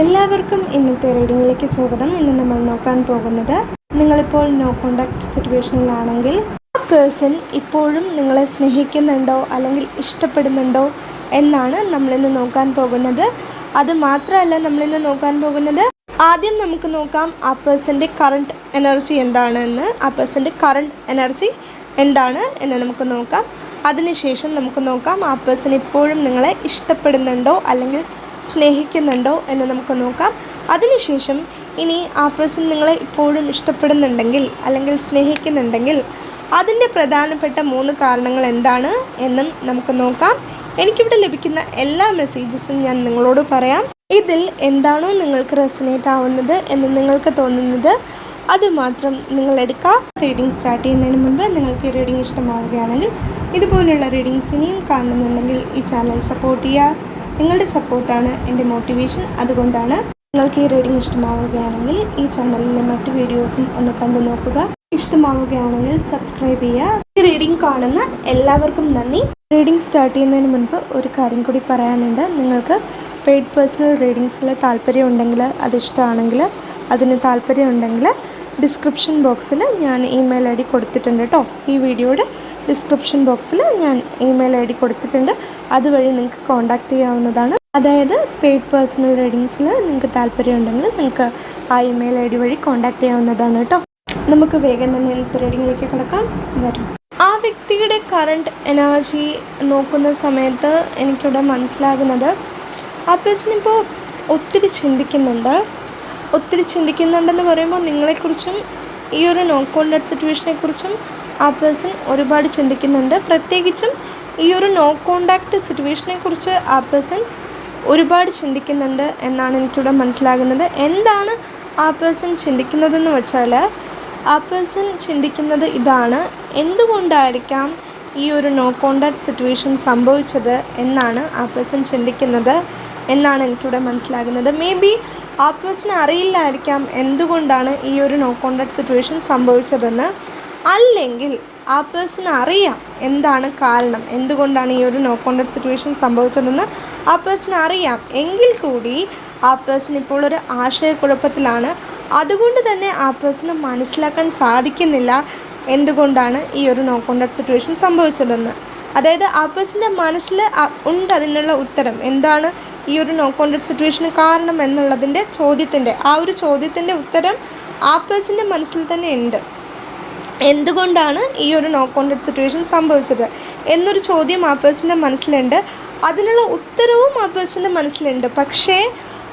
എല്ലാവർക്കും ഇന്നത്തെ റീഡിങ്ങിലേക്ക് സ്വാഗതം. ഇന്ന് നമ്മൾ നോക്കാൻ പോകുന്നത് നിങ്ങളിപ്പോൾ നോ കോണ്ടാക്ട് സിറ്റുവേഷനിലാണെങ്കിൽ ആ പേഴ്സൺ ഇപ്പോഴും നിങ്ങളെ സ്നേഹിക്കുന്നുണ്ടോ അല്ലെങ്കിൽ ഇഷ്ടപ്പെടുന്നുണ്ടോ എന്നാണ് നമ്മളിന്ന് നോക്കാൻ പോകുന്നത്. അത് മാത്രമല്ല നമ്മളിന്ന് നോക്കാൻ പോകുന്നത് ആദ്യം നമുക്ക് നോക്കാം ആ പേഴ്സന്റെ കറണ്ട് എനർജി എന്താണെന്ന്. ആ പേഴ്സന്റെ കറണ്ട് എനർജി എന്താണ് എന്ന് നമുക്ക് നോക്കാം. അതിനുശേഷം നമുക്ക് നോക്കാം ആ പേഴ്സൺ ഇപ്പോഴും നിങ്ങളെ ഇഷ്ടപ്പെടുന്നുണ്ടോ അല്ലെങ്കിൽ സ്നേഹിക്കുന്നുണ്ടോ എന്ന് നമുക്ക് നോക്കാം. അതിനുശേഷം ഇനി ആ പേഴ്സൺ നിങ്ങളെ ഇപ്പോഴും ഇഷ്ടപ്പെടുന്നുണ്ടെങ്കിൽ അല്ലെങ്കിൽ സ്നേഹിക്കുന്നുണ്ടെങ്കിൽ അതിന്റെ പ്രധാനപ്പെട്ട മൂന്ന് കാരണങ്ങൾ എന്താണ് എന്നും നമുക്ക് നോക്കാം. എനിക്കിവിടെ ലഭിക്കുന്ന എല്ലാ മെസ്സേജസും ഞാൻ നിങ്ങളോട് പറയാം. ഇതിൽ എന്താണോ നിങ്ങൾക്ക് റെസിനേറ്റ് ആവുന്നത് എന്ന് നിങ്ങൾക്ക് തോന്നുന്നത് അതുമാത്രം നിങ്ങൾ എടുക്കുക റീഡിംഗ് സ്റ്റാർട്ട് ചെയ്യുന്നതിന് മുമ്പ് നിങ്ങൾക്ക് ഈ റീഡിംഗ് ഇഷ്ടമാവുകയാണെങ്കിൽ ഇതുപോലെയുള്ള റീഡിങ്സ് ഇനിയും കാണുന്നുണ്ടെങ്കിൽ ഈ ചാനൽ സപ്പോർട്ട് ചെയ്യുക. നിങ്ങളുടെ സപ്പോർട്ടാണ് എന്റെ മോട്ടിവേഷൻ. അതുകൊണ്ടാണ് നിങ്ങൾക്ക് ഈ റീഡിംഗ് ഇഷ്ടമാവുകയാണെങ്കിൽ ഈ ചാനലിലെ മറ്റു വീഡിയോസും ഒന്ന് കണ്ടു നോക്കുക. ഇഷ്ടമാവുകയാണെങ്കിൽ സബ്സ്ക്രൈബ് ചെയ്യുക. ഈ റീഡിംഗ് കാണുന്ന എല്ലാവർക്കും നന്ദി. റീഡിംഗ് സ്റ്റാർട്ട് ചെയ്യുന്നതിന് മുൻപ് ഒരു കാര്യം കൂടി പറയാനുണ്ട്. നിങ്ങൾക്ക് പെയ്ഡ് പേഴ്സണൽ റീഡിങ്സിൽ താല്പര്യമുണ്ടെങ്കിൽ അത് ഇഷ്ടമാണെങ്കിൽ അതിന് താല്പര്യമുണ്ടെങ്കിൽ ഡിസ്ക്രിപ്ഷൻ ബോക്സിൽ ഞാൻ ഇമെയിൽ ഐ ഡി കൊടുത്തിട്ടുണ്ട് കേട്ടോ. ഈ വീഡിയോയുടെ ഡിസ്ക്രിപ്ഷൻ ബോക്സിൽ ഞാൻ ഇമെയിൽ ഐ ഡി കൊടുത്തിട്ടുണ്ട്. അതുവഴി നിങ്ങൾക്ക് കോൺടാക്റ്റ് ചെയ്യാവുന്നതാണ്. അതായത് പെയ്ഡ് പേഴ്സണൽ റീഡിങ്സിൽ നിങ്ങൾക്ക് താല്പര്യമുണ്ടെങ്കിൽ നിങ്ങൾക്ക് ആ ഇമെയിൽ ഐ ഡി വഴി കോൺടാക്റ്റ് ചെയ്യാവുന്നതാണ് കേട്ടോ. നമുക്ക് വേഗം തന്നെ ഇന്നത്തെ റീഡിങ്ങിലേക്ക് കിടക്കാം. വരും. ആ വ്യക്തിയുടെ കറണ്ട് എനർജി നോക്കുന്ന സമയത്ത് എനിക്കിവിടെ മനസ്സിലാകുന്നത് ആ പേഴ്സൺ ഇപ്പോൾ ഒത്തിരി ചിന്തിക്കുന്നുണ്ട്. ഒത്തിരി ചിന്തിക്കുന്നുണ്ടെന്ന് പറയുമ്പോൾ നിങ്ങളെക്കുറിച്ചും ഈ ഒരു നോ സിറ്റുവേഷനെക്കുറിച്ചും സിറ്റുവേഷനെ കുറിച്ചും ആ പേഴ്സൺ ഒരുപാട് ചിന്തിക്കുന്നുണ്ട്. പ്രത്യേകിച്ചും ഈ ഒരു നോ കോണ്ടാക്ട് സിറ്റുവേഷനെ കുറിച്ച് ആ പേഴ്സൺ ഒരുപാട് ചിന്തിക്കുന്നുണ്ട് എന്നാണ് എനിക്കിവിടെ മനസ്സിലാകുന്നത്. എന്താണ് ആ പേഴ്സൺ ചിന്തിക്കുന്നതെന്ന് വെച്ചാൽ ആ പേഴ്സൺ ചിന്തിക്കുന്നത് ഇതാണ്. എന്തുകൊണ്ടായിരിക്കാം ഈ ഒരു നോ കോണ്ടാക്ട് സിറ്റുവേഷൻ സംഭവിച്ചത് എന്നാണ് ആ പേഴ്സൺ ചിന്തിക്കുന്നത് എന്നാണ് എനിക്കിവിടെ മനസ്സിലാകുന്നത്. മേ ബി ആ പേഴ്സൺ അറിയില്ലായിരിക്കാം എന്തുകൊണ്ടാണ് ഈ ഒരു നോ കോണ്ടാക്ട് സിറ്റുവേഷൻ സംഭവിച്ചതെന്ന്. അല്ലെങ്കിൽ ആ പേഴ്സൺ അറിയാം എന്താണ് കാരണം എന്തുകൊണ്ടാണ് ഈ ഒരു നോ കോണ്ടക്ട് സിറ്റുവേഷൻ സംഭവിച്ചതെന്ന് ആ പേഴ്സൺ അറിയാം. എങ്കിൽ കൂടി ആ പേഴ്സൺ ഇപ്പോൾ ഒരു ആശയക്കുഴപ്പത്തിലാണ്. അതുകൊണ്ട് തന്നെ ആ പേഴ്സണ് മനസ്സിലാക്കാൻ സാധിക്കുന്നില്ല എന്തുകൊണ്ടാണ് ഈ ഒരു നോ കോണ്ടക്ട് സിറ്റുവേഷൻ സംഭവിച്ചതെന്ന്. അതായത് ആ പേഴ്സന്റെ മനസ്സിൽ ഉണ്ട് അതിനുള്ള ഉത്തരം. എന്താണ് ഈ ഒരു നോ കോണ്ടക്ട് സിറ്റുവേഷന് കാരണം എന്നുള്ളതിന്റെ ചോദ്യത്തിന്റെ ആ ഒരു ചോദ്യത്തിന്റെ ഉത്തരം ആ പേഴ്സന്റെ മനസ്സിൽ തന്നെ ഉണ്ട്. എന്തുകൊണ്ടാണ് ഈ ഒരു നോ കോൺടാക്ട് സിറ്റുവേഷൻ സംഭവിച്ചത്? എന്നൊരു ചോദ്യം ആ പേഴ്സന്റെ മനസ്സിലുണ്ട്. അതിനുള്ള ഉത്തരവും ആ പേഴ്സന്റെ മനസ്സിലുണ്ട്. പക്ഷേ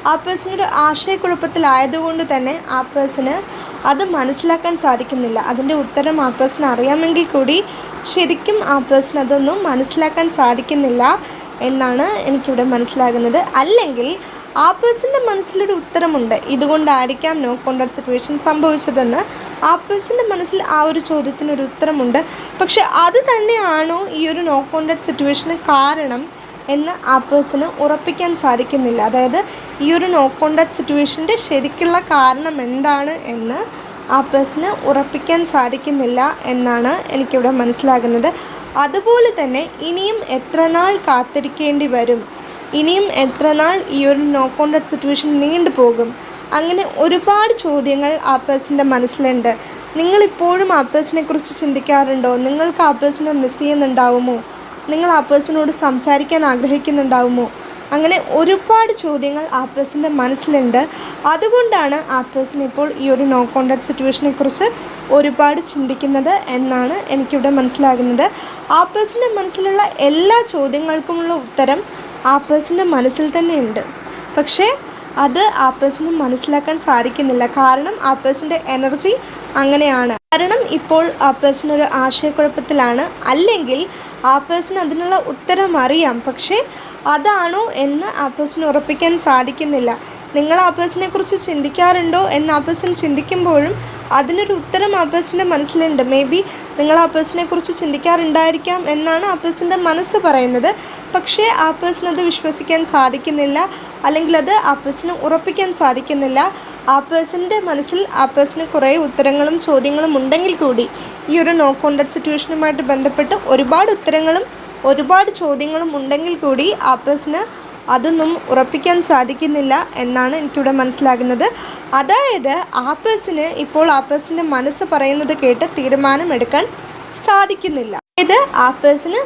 ആ പേഴ്സൺ ഒരു ആശയക്കുഴപ്പത്തിലായതുകൊണ്ട് തന്നെ ആ പേഴ്സണ് അത് മനസ്സിലാക്കാൻ സാധിക്കുന്നില്ല. അതിന്റെ ഉത്തരം ആ പേഴ്സൺ അറിയാമെങ്കിൽ കൂടി ശരിക്കും ആ പേഴ്സൺ അതൊന്നും മനസ്സിലാക്കാൻ സാധിക്കുന്നില്ല എന്നാണ് എനിക്കിവിടെ മനസ്സിലാകുന്നത്. അല്ലെങ്കിൽ ആ പേഴ്സന്റെ മനസ്സിലൊരു ഉത്തരമുണ്ട്. ഇതുകൊണ്ടായിരിക്കാം നോ കോണ്ടാക്ട് സിറ്റുവേഷൻ സംഭവിച്ചതെന്ന്. ആ പേഴ്സന്റെ മനസ്സിൽ ആ ഒരു ചോദ്യത്തിനൊരു ഉത്തരമുണ്ട്. പക്ഷെ അത് തന്നെയാണോ ഈ ഒരു നോ കോണ്ടാക്ട് സിറ്റുവേഷന് കാരണം എന്ന് ആ പേഴ്സണ് ഉറപ്പിക്കാൻ സാധിക്കുന്നില്ല. അതായത് ഈ ഒരു നോ കോണ്ടാക്ട് സിറ്റുവേഷന്റെ ശരിക്കുള്ള കാരണം എന്താണ് എന്ന് ആ പേഴ്സണ് ഉറപ്പിക്കാൻ സാധിക്കുന്നില്ല എന്നാണ് എനിക്കിവിടെ മനസ്സിലാകുന്നത്. അതുപോലെ തന്നെ ഇനിയും എത്ര നാൾ കാത്തിരിക്കേണ്ടി വരും ഇനിയും എത്ര നാൾ ഈ ഒരു നോ കോണ്ടാക്ട് സിറ്റുവേഷൻ നീണ്ടു പോകും? അങ്ങനെ ഒരുപാട് ചോദ്യങ്ങൾ ആ മനസ്സിലുണ്ട്. നിങ്ങളിപ്പോഴും ആ പേഴ്സണെ കുറിച്ച് ചിന്തിക്കാറുണ്ടോ? നിങ്ങൾക്ക് ആ പേഴ്സണെ മിസ് ചെയ്യുന്നുണ്ടാവുമോ? നിങ്ങൾ ആ സംസാരിക്കാൻ ആഗ്രഹിക്കുന്നുണ്ടാവുമോ? അങ്ങനെ ഒരുപാട് ചോദ്യങ്ങൾ ആ മനസ്സിലുണ്ട്. അതുകൊണ്ടാണ് ആ പേഴ്സൺ ഇപ്പോൾ ഈ ഒരു നോ കോണ്ടാക്ട് സിറ്റുവേഷനെ കുറിച്ച് ഒരുപാട് ചിന്തിക്കുന്നത് എന്നാണ് എനിക്കിവിടെ മനസ്സിലാകുന്നത്. ആ മനസ്സിലുള്ള എല്ലാ ചോദ്യങ്ങൾക്കുമുള്ള ഉത്തരം ആ പേഴ്സന്റെ മനസ്സിൽ തന്നെ ഉണ്ട് പക്ഷേ അത് ആ പേഴ്സണ് മനസ്സിലാക്കാൻ സാധിക്കുന്നില്ല. കാരണം ആ പേഴ്സന്റെ എനർജി അങ്ങനെയാണ്. കാരണം ഇപ്പോൾ ആ പേഴ്സൺ ഒരു ആശയക്കുഴപ്പത്തിലാണ്. അല്ലെങ്കിൽ ആ പേഴ്സൺ അതിനുള്ള ഉത്തരം അറിയാം. പക്ഷേ അതാണോ എന്ന് ആ പേഴ്സൺ ഉറപ്പിക്കാൻ സാധിക്കുന്നില്ല. നിങ്ങൾ ആ പേഴ്സണെ കുറിച്ച് ചിന്തിക്കാറുണ്ടോ എന്ന് ആ പേഴ്സൺ ചിന്തിക്കുമ്പോഴും അതിനൊരു ഉത്തരം ആ പേഴ്സന്റെ മനസ്സിലുണ്ട്. മേ ബി നിങ്ങൾ ആ പേഴ്സണെ കുറിച്ച് ചിന്തിക്കാറുണ്ടായിരിക്കാം എന്നാണ് ആ പേഴ്സന്റെ മനസ്സ് പറയുന്നത്. പക്ഷേ ആ പേഴ്സൺ അത് വിശ്വസിക്കാൻ സാധിക്കുന്നില്ല. അല്ലെങ്കിൽ അത് ആ പേഴ്സണ് ഉറപ്പിക്കാൻ സാധിക്കുന്നില്ല. ആ പേഴ്സന്റെ മനസ്സിൽ ആ പേഴ്സണ് കുറേ ഉത്തരങ്ങളും ചോദ്യങ്ങളും ഉണ്ടെങ്കിൽ കൂടി ഈ ഒരു നോ കോണ്ടക്ട് സിറ്റുവേഷനുമായിട്ട് ബന്ധപ്പെട്ട് ഒരുപാട് ഉത്തരങ്ങളും ഒരുപാട് ചോദ്യങ്ങളും ഉണ്ടെങ്കിൽ കൂടി ആ പേഴ്സണ് അതൊന്നും ഉറപ്പിക്കാൻ സാധിക്കുന്നില്ല എന്നാണ് എനിക്കിവിടെ മനസ്സിലാകുന്നത്. അതായത് ആപ്പേഴ്സിന് ഇപ്പോൾ ആപ്പേഴ്സിന്റെ മനസ്സ് പറയുന്നത് കേട്ട് തീരുമാനമെടുക്കാൻ സാധിക്കുന്നില്ല. അതായത് ആപ്പേഴ്സിന്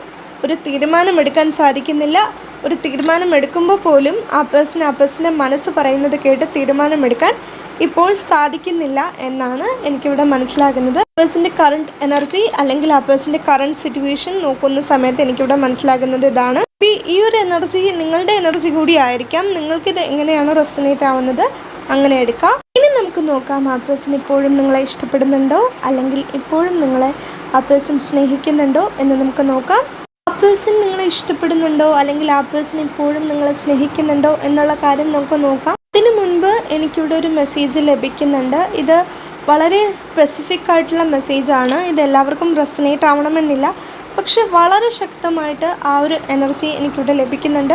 ഒരു തീരുമാനമെടുക്കാൻ സാധിക്കുന്നില്ല. ഒരു തീരുമാനമെടുക്കുമ്പോൾ പോലും ആ പേഴ്സൺ ആ മനസ്സ് പറയുന്നത് കേട്ട് തീരുമാനമെടുക്കാൻ ഇപ്പോൾ സാധിക്കുന്നില്ല എന്നാണ് എനിക്കിവിടെ മനസ്സിലാകുന്നത്. പേഴ്സന്റെ കറണ്ട് എനർജി അല്ലെങ്കിൽ ആ പേഴ്സന്റെ കറണ്ട് സിറ്റുവേഷൻ നോക്കുന്ന സമയത്ത് എനിക്കിവിടെ മനസ്സിലാകുന്നത് ഇതാണ്. ഈ ഒരു എനർജി നിങ്ങളുടെ എനർജി കൂടി ആയിരിക്കാം. നിങ്ങൾക്കിത് എങ്ങനെയാണോ റെസനേറ്റ് ആവുന്നത് അങ്ങനെ എടുക്കാം. ഇനി നമുക്ക് നോക്കാം ആ പേഴ്സൺ ഇപ്പോഴും നിങ്ങളെ ഇഷ്ടപ്പെടുന്നുണ്ടോ? അല്ലെങ്കിൽ ഇപ്പോഴും നിങ്ങളെ ആ പേഴ്സൺ സ്നേഹിക്കുന്നുണ്ടോ എന്ന് നമുക്ക് നോക്കാം. ആ പേഴ്സൺ നിങ്ങളെ ഇഷ്ടപ്പെടുന്നുണ്ടോ? അല്ലെങ്കിൽ ആ പേഴ്സൺ ഇപ്പോഴും നിങ്ങളെ സ്നേഹിക്കുന്നുണ്ടോ എന്നുള്ള കാര്യം നമുക്ക് നോക്കാം. ഇതിനു മുൻപ് എനിക്കിവിടെ ഒരു മെസ്സേജ് ലഭിക്കുന്നുണ്ട്. ഇത് വളരെ സ്പെസിഫിക് ആയിട്ടുള്ള മെസ്സേജാണ് ഇത് എല്ലാവർക്കും റെസനേറ്റ് ആവണമെന്നില്ല. പക്ഷെ വളരെ ശക്തമായിട്ട് ആ ഒരു എനർജി എനിക്കിവിടെ ലഭിക്കുന്നുണ്ട്.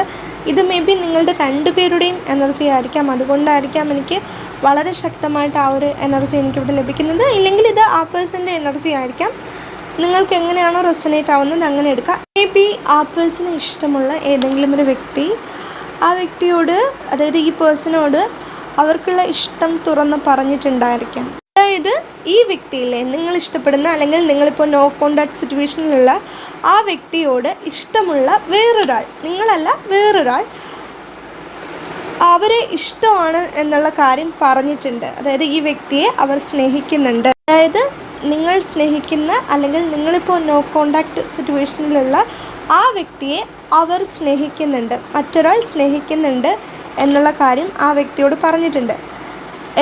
ഇത് മേ ബി നിങ്ങളുടെ രണ്ടുപേരുടെയും എനർജി ആയിരിക്കാം. അതുകൊണ്ടായിരിക്കാം എനിക്ക് വളരെ ശക്തമായിട്ട് ആ ഒരു എനർജി എനിക്കിവിടെ ലഭിക്കുന്നത്. ഇല്ലെങ്കിൽ ഇത് ആ പേഴ്സന്റെ എനർജി ആയിരിക്കാം. നിങ്ങൾക്ക് എങ്ങനെയാണോ റെസനേറ്റ് ആവുന്നത് അങ്ങനെ എടുക്കാം. മേ ബി ആ പേഴ്സന് ഇഷ്ടമുള്ള ഏതെങ്കിലും ഒരു വ്യക്തി ആ വ്യക്തിയോട് അതായത് ഈ പേഴ്സണോട് അവർക്കുള്ള ഇഷ്ടം തുറന്ന് പറഞ്ഞിട്ടുണ്ടായിരിക്കാം. അതായത് ഈ വ്യക്തിയിലെ നിങ്ങൾ ഇഷ്ടപ്പെടുന്ന അല്ലെങ്കിൽ നിങ്ങളിപ്പോൾ നോ കോണ്ടാക്ട് സിറ്റുവേഷനിലുള്ള ആ വ്യക്തിയോട് ഇഷ്ടമുള്ള വേറൊരാൾ നിങ്ങളല്ല വേറൊരാൾ അവരെ ഇഷ്ടമാണ് എന്നുള്ള കാര്യം പറഞ്ഞിട്ടുണ്ട്. അതായത് ഈ വ്യക്തിയെ അവർ സ്നേഹിക്കുന്നുണ്ട്. അതായത് നിങ്ങൾ സ്നേഹിക്കുന്ന അല്ലെങ്കിൽ നിങ്ങളിപ്പോൾ നോ കോണ്ടാക്ട് സിറ്റുവേഷനിലുള്ള ആ വ്യക്തിയെ അവർ സ്നേഹിക്കുന്നുണ്ട് മറ്റൊരാൾ സ്നേഹിക്കുന്നുണ്ട് എന്നുള്ള കാര്യം ആ വ്യക്തിയോട് പറഞ്ഞിട്ടുണ്ട്.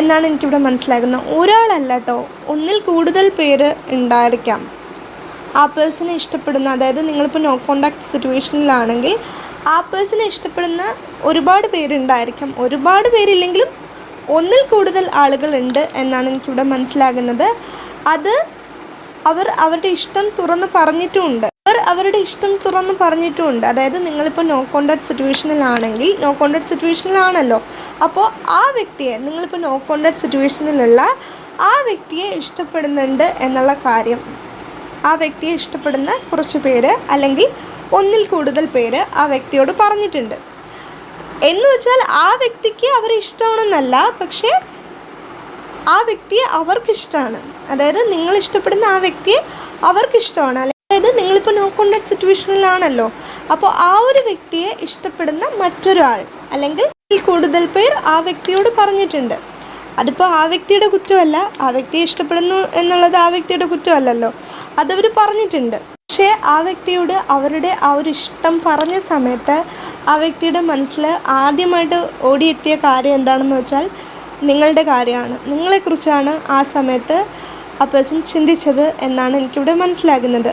എന്നാണ് എനിക്കിവിടെ മനസ്സിലാകുന്നത്. ഒരാളല്ല കേട്ടോ ഒന്നിൽ കൂടുതൽ പേര് ഉണ്ടായിരിക്കാം. ആ പേഴ്സണെ ഇഷ്ടപ്പെടുന്ന അതായത് നിങ്ങളിപ്പോൾ നോ കോണ്ടാക്ട് സിറ്റുവേഷനിലാണെങ്കിൽ ആ പേഴ്സണെ ഇഷ്ടപ്പെടുന്ന ഒരുപാട് പേരുണ്ടായിരിക്കാം ഒരുപാട് പേരില്ലെങ്കിലും ഒന്നിൽ കൂടുതൽ ആളുകളുണ്ട് എന്നാണ് എനിക്കിവിടെ മനസ്സിലാകുന്നത്. അത് അവർ അവരുടെ ഇഷ്ടം തുറന്ന് പറഞ്ഞിട്ടുമുണ്ട് അവരുടെ ഇഷ്ടം തുറന്ന് പറഞ്ഞിട്ടുമുണ്ട് അതായത് നിങ്ങളിപ്പോൾ നോ കോണ്ടാക്ട് സിറ്റുവേഷനിലാണെങ്കിൽ നോ കോണ്ടാക്ട് സിറ്റുവേഷനിലാണല്ലോ അപ്പോൾ ആ വ്യക്തിയെ നിങ്ങളിപ്പോൾ നോ കോണ്ടാക്ട് സിറ്റുവേഷനിലുള്ള ആ വ്യക്തിയെ ഇഷ്ടപ്പെടുന്നുണ്ട് എന്നുള്ള കാര്യം. ആ വ്യക്തിയെ ഇഷ്ടപ്പെടുന്ന കുറച്ച് പേര് അല്ലെങ്കിൽ ഒന്നിൽ കൂടുതൽ പേര് ആ വ്യക്തിയോട് പറഞ്ഞിട്ടുണ്ട്. എന്ന് വെച്ചാൽ ആ വ്യക്തിക്ക് അവരെ ഇഷ്ടമാണെന്നല്ല പക്ഷേ ആ വ്യക്തിയെ അവർക്കിഷ്ടമാണ് അതായത് നിങ്ങൾ ഇഷ്ടപ്പെടുന്ന ആ വ്യക്തിയെ അവർക്കിഷ്ടമാണ്. അതായത് നിങ്ങളിപ്പോൾ നോ കോണ്ടാക്ട് സിറ്റുവേഷനിലാണല്ലോ അപ്പോൾ ആ ഒരു വ്യക്തിയെ ഇഷ്ടപ്പെടുന്ന മറ്റൊരാൾ അല്ലെങ്കിൽ കൂടുതൽ പേർ ആ വ്യക്തിയോട് പറഞ്ഞിട്ടുണ്ട്. അതിപ്പോൾ ആ വ്യക്തിയുടെ കുറ്റമല്ല ആ വ്യക്തിയെ ഇഷ്ടപ്പെടുന്നു എന്നുള്ളത് ആ വ്യക്തിയുടെ കുറ്റമല്ലല്ലോ. അതവർ പറഞ്ഞിട്ടുണ്ട്. പക്ഷേ ആ വ്യക്തിയോട് അവരുടെ ആ ഒരു ഇഷ്ടം പറഞ്ഞ സമയത്ത് ആ വ്യക്തിയുടെ മനസ്സിൽ ആദ്യമായിട്ട് ഓടിയെത്തിയ കാര്യം എന്താണെന്ന് വെച്ചാൽ നിങ്ങളുടെ കാര്യമാണ്. നിങ്ങളെക്കുറിച്ചാണ് ആ സമയത്ത് ആ പേഴ്സൺ ചിന്തിച്ചത് എന്നാണ് എനിക്കിവിടെ മനസ്സിലാകുന്നത്.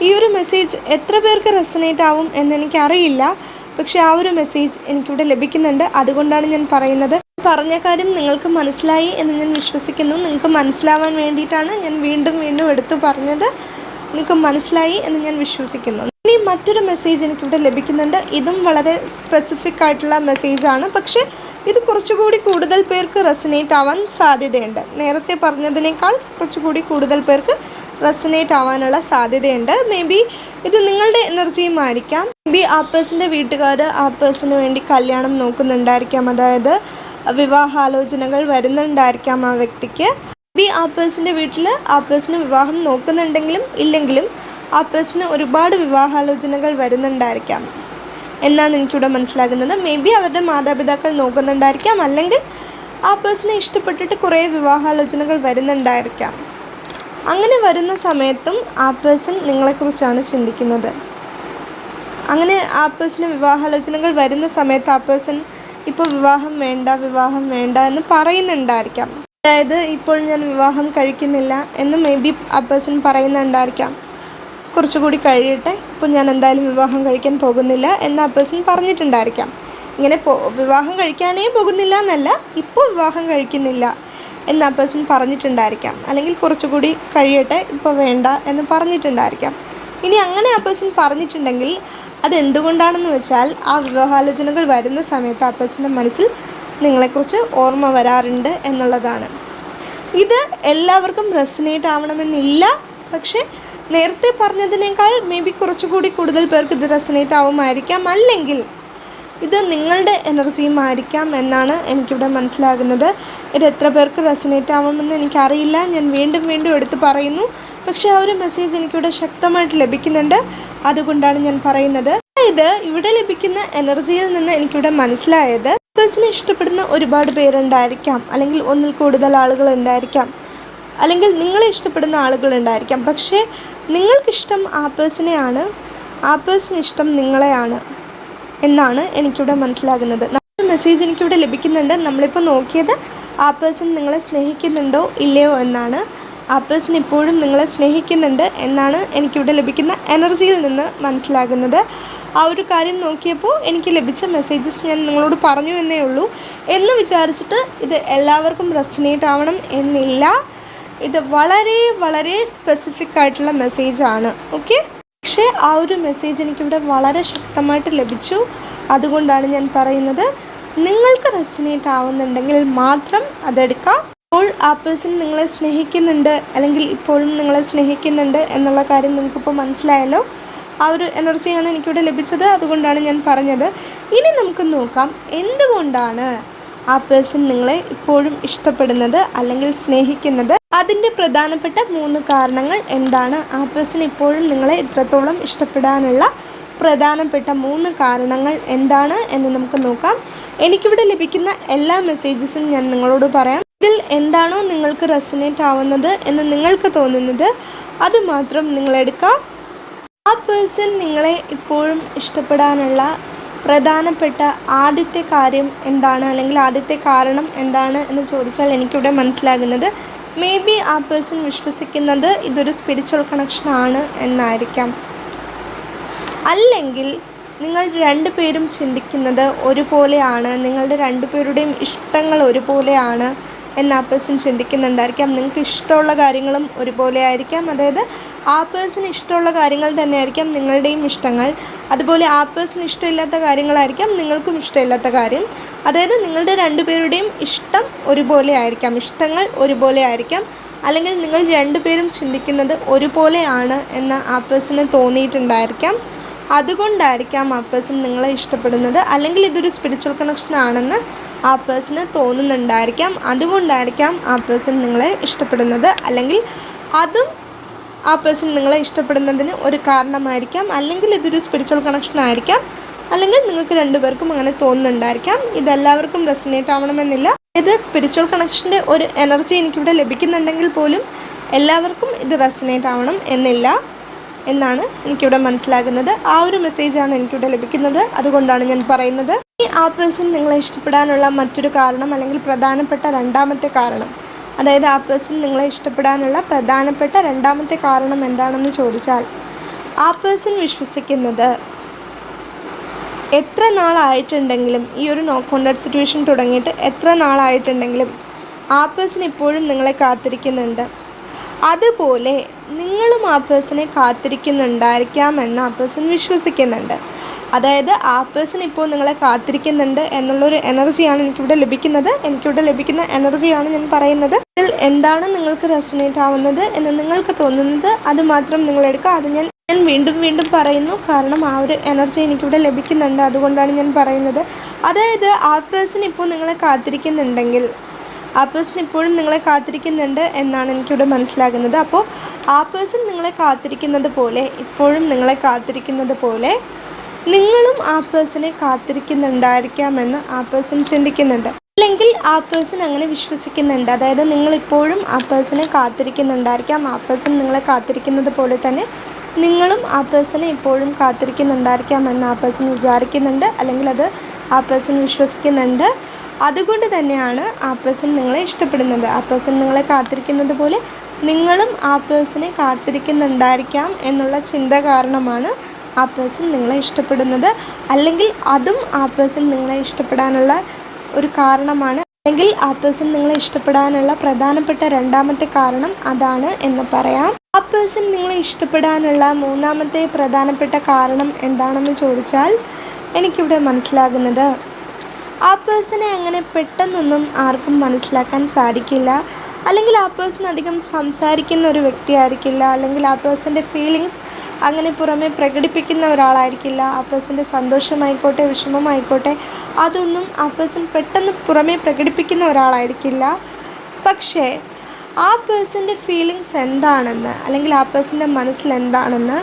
ഈ ഒരു മെസ്സേജ് എത്ര പേർക്ക് റെസനേറ്റ് ആവും എന്നെനിക്കറിയില്ല പക്ഷെ ആ ഒരു മെസ്സേജ് എനിക്കിവിടെ ലഭിക്കുന്നുണ്ട്. അതുകൊണ്ടാണ് ഞാൻ പറയുന്നത്. പറഞ്ഞ കാര്യം നിങ്ങൾക്ക് മനസ്സിലായി എന്ന് ഞാൻ വിശ്വസിക്കുന്നു. നിങ്ങൾക്ക് മനസ്സിലാവാൻ വേണ്ടിയിട്ടാണ് ഞാൻ വീണ്ടും വീണ്ടും എടുത്തു പറഞ്ഞത്. നിങ്ങൾക്ക് മനസ്സിലായി എന്ന് ഞാൻ വിശ്വസിക്കുന്നു. ഇനി മറ്റൊരു മെസ്സേജ് എനിക്കിവിടെ ലഭിക്കുന്നുണ്ട്. ഇതും വളരെ സ്പെസിഫിക് ആയിട്ടുള്ള മെസ്സേജാണ് പക്ഷേ ഇത് കുറച്ചുകൂടി കൂടുതൽ പേർക്ക് റെസനേറ്റ് ആവാൻ സാധ്യതയുണ്ട്. നേരത്തെ പറഞ്ഞതിനേക്കാൾ കുറച്ചുകൂടി കൂടുതൽ പേർക്ക് റെസനേറ്റ് ആവാനുള്ള സാധ്യതയുണ്ട്. മേ ബി ഇത് നിങ്ങളുടെ എനർജിയും ആയിരിക്കാം. മേ ബി ആ പേഴ്സന്റെ വീട്ടുകാർ ആ പേഴ്സന് വേണ്ടി കല്യാണം നോക്കുന്നുണ്ടായിരിക്കാം. അതായത് വിവാഹാലോചനകൾ വരുന്നുണ്ടായിരിക്കാം ആ വ്യക്തിക്ക്. ബി ആ പേഴ്സന്റെ വീട്ടിൽ ആ പേഴ്സിന് വിവാഹം നോക്കുന്നുണ്ടെങ്കിലും ഇല്ലെങ്കിലും ആ പേഴ്സിന് ഒരുപാട് വിവാഹാലോചനകൾ വരുന്നുണ്ടായിരിക്കാം. എന്നാണ് എനിക്കിവിടെ മനസ്സിലാകുന്നത്. മേ ബി അവരുടെ മാതാപിതാക്കൾ നോക്കുന്നുണ്ടായിരിക്കാം. അല്ലെങ്കിൽ ആ പേഴ്സണെ ഇഷ്ടപ്പെട്ടിട്ട് കുറേ വിവാഹാലോചനകൾ വരുന്നുണ്ടായിരിക്കാം. അങ്ങനെ വരുന്ന സമയത്തും ആ പേഴ്സൺ നിങ്ങളെക്കുറിച്ചാണ് ചിന്തിക്കുന്നത്. അങ്ങനെ ആ പേഴ്സണ് വിവാഹാലോചനകൾ വരുന്ന സമയത്ത് ആ പേഴ്സൺ ഇപ്പോൾ വിവാഹം വേണ്ട വിവാഹം വേണ്ട എന്ന് പറയുന്നുണ്ടായിരിക്കാം. അതായത് ഇപ്പോൾ ഞാൻ വിവാഹം കഴിക്കുന്നില്ല എന്ന് മേ ബി ആ പേഴ്സൺ പറയുന്നുണ്ടായിരിക്കാം. കുറച്ചുകൂടി കഴിയട്ടെ ഇപ്പോൾ ഞാൻ എന്തായാലും വിവാഹം കഴിക്കാൻ പോകുന്നില്ല എന്ന് ആ പേഴ്സൺ പറഞ്ഞിട്ടുണ്ടായിരിക്കാം. ഇങ്ങനെ വിവാഹം കഴിക്കാനേ പോകുന്നില്ല എന്നല്ല ഇപ്പോൾ വിവാഹം കഴിക്കുന്നില്ല. എന്ന് ആ പേഴ്സൺ പറഞ്ഞിട്ടുണ്ടായിരിക്കാം. അല്ലെങ്കിൽ കുറച്ചുകൂടി കഴിയട്ടെ ഇപ്പോൾ വേണ്ട എന്ന് പറഞ്ഞിട്ടുണ്ടായിരിക്കാം. ഇനി അങ്ങനെ ആ പേഴ്സൺ പറഞ്ഞിട്ടുണ്ടെങ്കിൽ അതെന്തുകൊണ്ടാണെന്ന് വെച്ചാൽ ആ വിവാഹാലോചനകൾ വരുന്ന സമയത്ത് ആ പേഴ്സന്റെ മനസ്സിൽ നിങ്ങളെക്കുറിച്ച് ഓർമ്മ വരാറുണ്ട് എന്നുള്ളതാണ്. ഇത് എല്ലാവർക്കും റെസിനേറ്റ് ആവണമെന്നില്ല. പക്ഷേ നേരത്തെ പറഞ്ഞതിനേക്കാൾ മേ ബി കുറച്ചുകൂടി കൂടുതൽ പേർക്ക് ഇത് റെസിനേറ്റ് ആവുമായിരിക്കാം. അല്ലെങ്കിൽ ഇത് നിങ്ങളുടെ എനർജിയും ആയിരിക്കാം എന്നാണ് എനിക്കിവിടെ മനസ്സിലാകുന്നത്. ഇത് എത്ര പേർക്ക് റെസനേറ്റ് ആവുമെന്ന് എനിക്കറിയില്ല. ഞാൻ വീണ്ടും വീണ്ടും എടുത്ത് പറയുന്നു. പക്ഷേ ആ ഒരു മെസ്സേജ് എനിക്കിവിടെ ശക്തമായിട്ട് ലഭിക്കുന്നുണ്ട്. അതുകൊണ്ടാണ് ഞാൻ പറയുന്നത്. അതായത് ഇവിടെ ലഭിക്കുന്ന എനർജിയിൽ നിന്ന് എനിക്കിവിടെ മനസ്സിലായത് പേഴ്സണെ ഇഷ്ടപ്പെടുന്ന ഒരുപാട് പേരുണ്ടായിരിക്കാം. അല്ലെങ്കിൽ ഒന്നിൽ കൂടുതൽ ആളുകൾ ഉണ്ടായിരിക്കാം. അല്ലെങ്കിൽ നിങ്ങളെ ഇഷ്ടപ്പെടുന്ന ആളുകൾ ഉണ്ടായിരിക്കാം. പക്ഷേ നിങ്ങൾക്കിഷ്ടം ആ പേഴ്സണെയാണ് ആ പേഴ്സിന് ഇഷ്ടം നിങ്ങളെയാണ്. എന്നാണ് എനിക്കിവിടെ മനസ്സിലാകുന്നത്. മെസ്സേജ് എനിക്കിവിടെ ലഭിക്കുന്നുണ്ട്. നമ്മളിപ്പോൾ നോക്കിയത് ആ പേഴ്സൺ നിങ്ങളെ സ്നേഹിക്കുന്നുണ്ടോ ഇല്ലയോ എന്നാണ്. ആ പേഴ്സൺ ഇപ്പോഴും നിങ്ങളെ സ്നേഹിക്കുന്നുണ്ട് എന്നാണ് എനിക്കിവിടെ ലഭിക്കുന്ന എനർജിയിൽ നിന്ന് മനസ്സിലാകുന്നത്. ആ ഒരു കാര്യം നോക്കിയപ്പോൾ എനിക്ക് ലഭിച്ച മെസ്സേജസ് ഞാൻ നിങ്ങളോട് പറഞ്ഞു എന്നേ ഉള്ളൂ. എന്ന് വിചാരിച്ചിട്ട് ഇത് എല്ലാവർക്കും റെസിനേറ്റ് ആവണം എന്നില്ല. ഇത് വളരെ വളരെ സ്പെസിഫിക് ആയിട്ടുള്ള മെസ്സേജാണ് ഓക്കെ പക്ഷേ ആ ഒരു മെസ്സേജ് എനിക്കിവിടെ വളരെ ശക്തമായിട്ട് ലഭിച്ചു. അതുകൊണ്ടാണ് ഞാൻ പറയുന്നത് നിങ്ങൾക്ക് റെസിനേറ്റ് ആവുന്നുണ്ടെങ്കിൽ മാത്രം അതെടുക്കാം. ഇപ്പോൾ ആ പേഴ്സൺ നിങ്ങളെ സ്നേഹിക്കുന്നുണ്ട് അല്ലെങ്കിൽ ഇപ്പോഴും നിങ്ങളെ സ്നേഹിക്കുന്നുണ്ട് എന്നുള്ള കാര്യം നിങ്ങൾക്കിപ്പോൾ മനസ്സിലായല്ലോ. ആ ഒരു എനർജിയാണ് എനിക്കിവിടെ ലഭിച്ചത്. അതുകൊണ്ടാണ് ഞാൻ പറഞ്ഞത്. ഇനി നമുക്ക് നോക്കാം എന്തുകൊണ്ടാണ് ആ പേഴ്സൺ നിങ്ങളെ ഇപ്പോഴും ഇഷ്ടപ്പെടുന്നത് അല്ലെങ്കിൽ സ്നേഹിക്കുന്നത്? അതിന്റെ പ്രധാനപ്പെട്ട മൂന്ന് കാരണങ്ങൾ എന്താണ്? ആ പേഴ്സൺ ഇപ്പോഴും നിങ്ങളെ ഇത്രത്തോളം ഇഷ്ടപ്പെടാനുള്ള പ്രധാനപ്പെട്ട മൂന്ന് കാരണങ്ങൾ എന്താണ് എന്ന് നമുക്ക് നോക്കാം. എനിക്കിവിടെ ലഭിക്കുന്ന എല്ലാ മെസ്സേജസും ഞാൻ നിങ്ങളോട് പറയാം. ഇതിൽ എന്താണോ നിങ്ങൾക്ക് റെസിനേറ്റ് ആവുന്നത് എന്ന് നിങ്ങൾക്ക് തോന്നുന്നത് അതുമാത്രം നിങ്ങളെടുക്കാം ആ പേഴ്സൺ നിങ്ങളെ ഇപ്പോഴും ഇഷ്ടപ്പെടാനുള്ള പ്രധാനപ്പെട്ട ആദ്യത്തെ കാര്യം എന്താണ്? അല്ലെങ്കിൽ ആദ്യത്തെ കാരണം എന്താണ് എന്ന് ചോദിച്ചാൽ എനിക്കിവിടെ മനസ്സിലാകുന്നത് മേ ബി ആ പേഴ്സൺ വിശ്വസിക്കുന്നത് ഇതൊരു സ്പിരിച്വൽ കണക്ഷൻ ആണ് എന്നായിരിക്കാം. അല്ലെങ്കിൽ നിങ്ങൾ രണ്ടുപേരും ചിന്തിക്കുന്നത് ഒരുപോലെയാണ് നിങ്ങളുടെ രണ്ടുപേരുടെയും ഇഷ്ടങ്ങൾ ഒരുപോലെയാണ് എന്ന് ആ പേഴ്സൺ ചിന്തിക്കുന്നുണ്ടായിരിക്കാം. നിങ്ങൾക്ക് ഇഷ്ടമുള്ള കാര്യങ്ങളും ഒരുപോലെ ആയിരിക്കാം. അതായത് ആ പേഴ്സൺ ഇഷ്ടമുള്ള കാര്യങ്ങൾ തന്നെയായിരിക്കാം നിങ്ങളുടെയും ഇഷ്ടങ്ങൾ. അതുപോലെ ആ പേഴ്സൺ ഇഷ്ടമില്ലാത്ത കാര്യങ്ങളായിരിക്കാം നിങ്ങൾക്കും ഇഷ്ടമില്ലാത്ത കാര്യം. അതായത് നിങ്ങളുടെ രണ്ടുപേരുടെയും ഇഷ്ടം ഒരുപോലെ ആയിരിക്കാം. ഇഷ്ടങ്ങൾ ഒരുപോലെ ആയിരിക്കാം. അല്ലെങ്കിൽ നിങ്ങൾ രണ്ടുപേരും ചിന്തിക്കുന്നത് ഒരുപോലെയാണ് എന്ന് ആ പേഴ്സണ് തോന്നിയിട്ടുണ്ടായിരിക്കാം. അതുകൊണ്ടായിരിക്കാം ആ പേഴ്സൺ നിങ്ങളെ ഇഷ്ടപ്പെടുന്നത്. അല്ലെങ്കിൽ ഇതൊരു സ്പിരിച്വൽ കണക്ഷൻ ആണെന്ന് ആ പേഴ്സണ് തോന്നുന്നുണ്ടായിരിക്കാം. അതുകൊണ്ടായിരിക്കാം ആ പേഴ്സൺ നിങ്ങളെ ഇഷ്ടപ്പെടുന്നത്. അല്ലെങ്കിൽ അതും ആ പേഴ്സൺ നിങ്ങളെ ഇഷ്ടപ്പെടുന്നതിന് ഒരു കാരണമായിരിക്കാം. അല്ലെങ്കിൽ ഇതൊരു സ്പിരിച്വൽ കണക്ഷൻ ആയിരിക്കാം. അല്ലെങ്കിൽ നിങ്ങൾക്ക് രണ്ടുപേർക്കും അങ്ങനെ തോന്നുന്നുണ്ടായിരിക്കാം. ഇതെല്ലാവർക്കും റെസിനേറ്റ് ആവണമെന്നില്ല. ഇത് സ്പിരിച്വൽ കണക്ഷന്റെ ഒരു എനർജി എനിക്കിവിടെ ലഭിക്കുന്നുണ്ടെങ്കിൽ പോലും എല്ലാവർക്കും ഇത് റെസിനേറ്റ് ആവണം എന്നില്ല. എന്നാണ് എനിക്കിവിടെ മനസ്സിലാകുന്നത്. ആ ഒരു മെസ്സേജാണ് എനിക്കിവിടെ ലഭിക്കുന്നത്. അതുകൊണ്ടാണ് ഞാൻ പറയുന്നത്. ഈ ആ പേഴ്സൺ നിങ്ങളെ ഇഷ്ടപ്പെടാനുള്ള മറ്റൊരു കാരണം അല്ലെങ്കിൽ പ്രധാനപ്പെട്ട രണ്ടാമത്തെ കാരണം. അതായത് ആ പേഴ്സൺ നിങ്ങളെ ഇഷ്ടപ്പെടാനുള്ള പ്രധാനപ്പെട്ട രണ്ടാമത്തെ കാരണം എന്താണെന്ന് ചോദിച്ചാൽ ആ പേഴ്സൺ വിശ്വസിക്കുന്നത് എത്ര നാളായിട്ടുണ്ടെങ്കിലും ഈ ഒരു നോ കോണ്ടാക്ട് സിറ്റുവേഷൻ തുടങ്ങിയിട്ട് എത്ര നാളായിട്ടുണ്ടെങ്കിലും ആ പേഴ്സൺ ഇപ്പോഴും നിങ്ങളെ കാത്തിരിക്കുന്നുണ്ട്. അതുപോലെ നിങ്ങളും ആ പേഴ്സണെ കാത്തിരിക്കുന്നുണ്ടായിരിക്കാം എന്ന് ആ പേഴ്സൺ വിശ്വസിക്കുന്നുണ്ട്. അതായത് ആ പേഴ്സൺ ഇപ്പോൾ നിങ്ങളെ കാത്തിരിക്കുന്നുണ്ട് എന്നുള്ളൊരു എനർജിയാണ് എനിക്കിവിടെ ലഭിക്കുന്നത്. എനിക്കിവിടെ ലഭിക്കുന്ന എനർജിയാണ് ഞാൻ പറയുന്നത്. ഇതിൽ എന്താണ് നിങ്ങൾക്ക് റെസനേറ്റ് ആവുന്നത് എന്ന് നിങ്ങൾക്ക് തോന്നുന്നത് അത് മാത്രം നിങ്ങൾ എടുക്കുക. അത് ഞാൻ ഞാൻ വീണ്ടും വീണ്ടും പറയുന്നു. കാരണം ആ ഒരു എനർജി എനിക്കിവിടെ ലഭിക്കുന്നുണ്ട്. അതുകൊണ്ടാണ് ഞാൻ പറയുന്നത്. അതായത് ആ പേഴ്സൺ ഇപ്പോൾ നിങ്ങളെ കാത്തിരിക്കുന്നുണ്ടെങ്കിൽ ആ പേഴ്സൺ ഇപ്പോഴും നിങ്ങളെ കാത്തിരിക്കുന്നുണ്ട് എന്നാണ് എനിക്കിവിടെ മനസ്സിലാകുന്നത്. അപ്പോൾ ആ പേഴ്സൺ നിങ്ങളെ കാത്തിരിക്കുന്നത് പോലെ ഇപ്പോഴും നിങ്ങളെ കാത്തിരിക്കുന്നത് പോലെ നിങ്ങളും ആ പേഴ്സണെ കാത്തിരിക്കുന്നുണ്ടായിരിക്കാമെന്ന് ആ പേഴ്സൺ ചിന്തിക്കുന്നുണ്ട്. അല്ലെങ്കിൽ ആ പേഴ്സൺ അങ്ങനെ വിശ്വസിക്കുന്നുണ്ട്. അതായത് നിങ്ങളിപ്പോഴും ആ പേഴ്സണെ കാത്തിരിക്കുന്നുണ്ടായിരിക്കാം. ആ പേഴ്സൺ നിങ്ങളെ കാത്തിരിക്കുന്നത് പോലെ തന്നെ നിങ്ങളും ആ പേഴ്സണെ ഇപ്പോഴും കാത്തിരിക്കുന്നുണ്ടായിരിക്കാം എന്ന് ആ പേഴ്സൺ വിചാരിക്കുന്നുണ്ട്. അല്ലെങ്കിൽ അത് ആ പേഴ്സൺ വിശ്വസിക്കുന്നുണ്ട്. അതുകൊണ്ട് തന്നെയാണ് ആ പേഴ്സൺ നിങ്ങളെ ഇഷ്ടപ്പെടുന്നത്. ആ പേഴ്സൺ നിങ്ങളെ കാത്തിരിക്കുന്നത് പോലെ നിങ്ങളും ആ പേഴ്സണെ കാത്തിരിക്കുന്നുണ്ടായിരിക്കാം എന്നുള്ള ചിന്ത കാരണമാണ് ആ പേഴ്സൺ നിങ്ങളെ ഇഷ്ടപ്പെടുന്നത്. അല്ലെങ്കിൽ അതും ആ പേഴ്സൺ നിങ്ങളെ ഇഷ്ടപ്പെടാനുള്ള ഒരു കാരണമാണ്. അല്ലെങ്കിൽ ആ പേഴ്സൺ നിങ്ങളെ ഇഷ്ടപ്പെടാനുള്ള പ്രധാനപ്പെട്ട രണ്ടാമത്തെ കാരണം അതാണ് എന്ന് പറയാം. ആ പേഴ്സൺ നിങ്ങളെ ഇഷ്ടപ്പെടാനുള്ള മൂന്നാമത്തെ പ്രധാനപ്പെട്ട കാരണം എന്താണെന്ന് ചോദിച്ചാൽ എനിക്കിവിടെ മനസ്സിലാകുന്നത് ആ പേഴ്സണെ അങ്ങനെ പെട്ടെന്നൊന്നും ആർക്കും മനസ്സിലാക്കാൻ സാധിക്കില്ല. അല്ലെങ്കിൽ ആ പേഴ്സൺ അധികം സംസാരിക്കുന്ന ഒരു വ്യക്തിയായിരിക്കില്ല. അല്ലെങ്കിൽ ആ പേഴ്സന്റെ ഫീലിങ്സ് അങ്ങനെ പുറമെ പ്രകടിപ്പിക്കുന്ന ഒരാളായിരിക്കില്ല. ആ പേഴ്സന്റെ സന്തോഷമായിക്കോട്ടെ വിഷമമായിക്കോട്ടെ അതൊന്നും ആ പേഴ്സൺ പെട്ടെന്ന് പുറമെ പ്രകടിപ്പിക്കുന്ന ഒരാളായിരിക്കില്ല. പക്ഷേ ആ പേഴ്സന്റെ ഫീലിങ്സ് എന്താണെന്ന് അല്ലെങ്കിൽ ആ പേഴ്സന്റെ മനസ്സിൽ എന്താണെന്ന്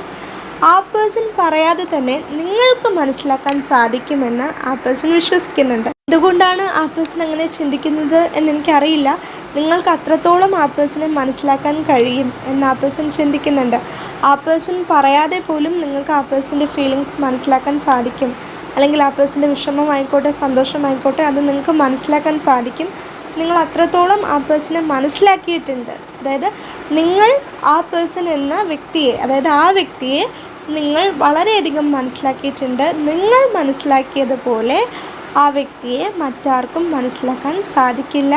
ആ പേഴ്സൺ പറയാതെ തന്നെ നിങ്ങൾക്ക് മനസ്സിലാക്കാൻ സാധിക്കുമെന്ന് ആ പേഴ്സൺ വിശ്വസിക്കുന്നുണ്ട്. എന്തുകൊണ്ടാണ് ആ പേഴ്സൺ അങ്ങനെ ചിന്തിക്കുന്നത് എന്നെനിക്കറിയില്ല. നിങ്ങൾക്ക് അത്രത്തോളം ആ പേഴ്സണെ മനസ്സിലാക്കാൻ കഴിയും എന്ന് ആ പേഴ്സൺ ചിന്തിക്കുന്നുണ്ട്. ആ പേഴ്സൺ പറയാതെ പോലും നിങ്ങൾക്ക് ആ പേഴ്സന്റെ ഫീലിങ്സ് മനസ്സിലാക്കാൻ സാധിക്കും. അല്ലെങ്കിൽ ആ പേഴ്സന്റെ വിഷമമായിക്കോട്ടെ സന്തോഷമായിക്കോട്ടെ അത് നിങ്ങൾക്ക് മനസ്സിലാക്കാൻ സാധിക്കും. നിങ്ങൾ അത്രത്തോളം ആ പേഴ്സണെ മനസ്സിലാക്കിയിട്ടുണ്ട്. അതായത് നിങ്ങൾ ആ പേഴ്സൺ എന്ന വ്യക്തിയെ അതായത് ആ വ്യക്തിയെ നിങ്ങൾ വളരെയധികം മനസ്സിലാക്കിയിട്ടുണ്ട്. നിങ്ങൾ മനസ്സിലാക്കിയതുപോലെ ആ വ്യക്തിയെ മറ്റാർക്കും മനസ്സിലാക്കാൻ സാധിക്കില്ല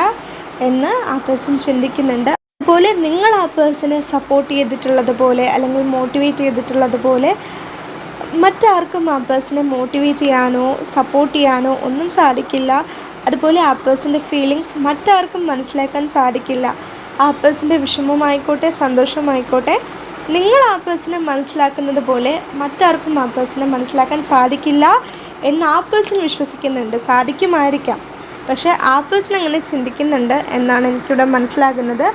എന്ന് ആ പേഴ്സൺ ചിന്തിക്കുന്നുണ്ട്. അതുപോലെ നിങ്ങൾ ആ പേഴ്സണെ സപ്പോർട്ട് ചെയ്തിട്ടുള്ളതുപോലെ അല്ലെങ്കിൽ മോട്ടിവേറ്റ് ചെയ്തിട്ടുള്ളതുപോലെ മറ്റാർക്കും ആ പേഴ്സണെ മോട്ടിവേറ്റ് ചെയ്യാനോ സപ്പോർട്ട് ചെയ്യാനോ ഒന്നും സാധിക്കില്ല. അതുപോലെ ആ പേഴ്സന്റെ ഫീലിങ്സ് മറ്റാർക്കും മനസ്സിലാക്കാൻ സാധിക്കില്ല. ആ പേഴ്സന്റെ വിഷമമായിക്കോട്ടെ സന്തോഷമായിക്കോട്ടെ നിങ്ങൾ ആ പേഴ്സണെ മനസ്സിലാക്കുന്നത് പോലെ മറ്റാർക്കും ആ പേഴ്സണെ മനസ്സിലാക്കാൻ സാധിക്കില്ല എന്ന് ആ പേഴ്സൺ വിശ്വസിക്കുന്നുണ്ട്. സാധിക്കുമായിരിക്കാം. പക്ഷേ ആ പേഴ്സൺ അങ്ങനെ ചിന്തിക്കുന്നുണ്ട് എന്നാണ് എനിക്കിവിടെ മനസ്സിലാകുന്നത്.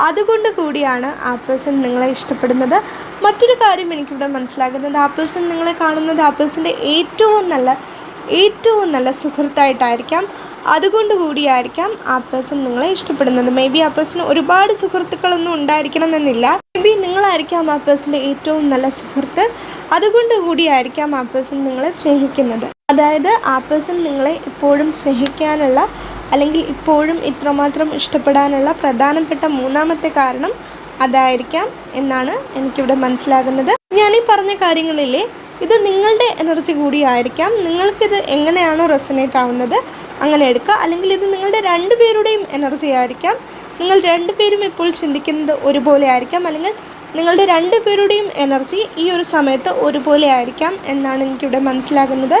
അതുകൊണ്ട് കൂടിയാണ് ആ പേഴ്സൺ നിങ്ങളെ ഇഷ്ടപ്പെടുന്നത്. മറ്റൊരു കാര്യം എനിക്കിവിടെ മനസ്സിലാകുന്നത്. ആ പേഴ്സൺ നിങ്ങളെ കാണുന്നത് ആ പേഴ്സന്റെ ഏറ്റവും നല്ല ഏറ്റവും നല്ല സുഹൃത്തായിട്ടായിരിക്കാം. അതുകൊണ്ട് കൂടിയായിരിക്കാം ആ പേഴ്സൺ നിങ്ങളെ ഇഷ്ടപ്പെടുന്നത്. മേ ബി ആ പേഴ്സൺ ഒരുപാട് സുഹൃത്തുക്കളൊന്നും ഉണ്ടായിരിക്കണമെന്നില്ല ബി നിങ്ങളായിരിക്കാം ആ പേഴ്സന്റെ ഏറ്റവും നല്ല സുഹൃത്ത്. അതുകൊണ്ട് കൂടിയായിരിക്കാം ആ പേഴ്സൺ നിങ്ങളെ സ്നേഹിക്കുന്നത്. അതായത് ആ പേഴ്സൺ നിങ്ങളെ ഇപ്പോഴും സ്നേഹിക്കാനുള്ള അല്ലെങ്കിൽ ഇപ്പോഴും ഇത്രമാത്രം ഇഷ്ടപ്പെടാനുള്ള പ്രധാനപ്പെട്ട മൂന്നാമത്തെ കാരണം അതായിരിക്കാം എന്നാണ് എനിക്കിവിടെ മനസ്സിലാകുന്നത്. ഈ പറഞ്ഞ കാര്യങ്ങളിലെ ഇത് നിങ്ങളുടെ എനർജി കൂടിയായിരിക്കാം നിങ്ങൾക്കിത് എങ്ങനെയാണോ റെസനേറ്റ് ആവുന്നത് അങ്ങനെ എടുക്കുക. അല്ലെങ്കിൽ ഇത് നിങ്ങളുടെ രണ്ടുപേരുടെയും എനർജി ആയിരിക്കാം. നിങ്ങൾ രണ്ടുപേരും ഇപ്പോൾ ചിന്തിക്കുന്നത് ഒരുപോലെ ആയിരിക്കാം. അല്ലെങ്കിൽ നിങ്ങളുടെ രണ്ടുപേരുടെയും എനർജി ഈ ഒരു സമയത്ത് ഒരുപോലെ ആയിരിക്കാം എന്നാണ് എനിക്കിവിടെ മനസ്സിലാകുന്നത്.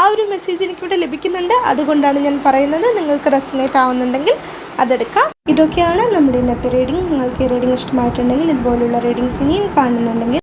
ആ ഒരു മെസ്സേജ് എനിക്കിവിടെ ലഭിക്കുന്നുണ്ട്. അതുകൊണ്ടാണ് ഞാൻ പറയുന്നത് നിങ്ങൾക്ക് റെസിനേറ്റ് ആവുന്നുണ്ടെങ്കിൽ അതെടുക്കാം. ഇതൊക്കെയാണ് നമ്മുടെ ഇന്നത്തെ റീഡിംഗ് നിങ്ങൾക്ക് ഈ റീഡിംഗ് ഇഷ്ടമായിട്ടുണ്ടെങ്കിൽ ഇതുപോലുള്ള റീഡിങ്സ് ഇനിയും കാണുന്നുണ്ടെങ്കിൽ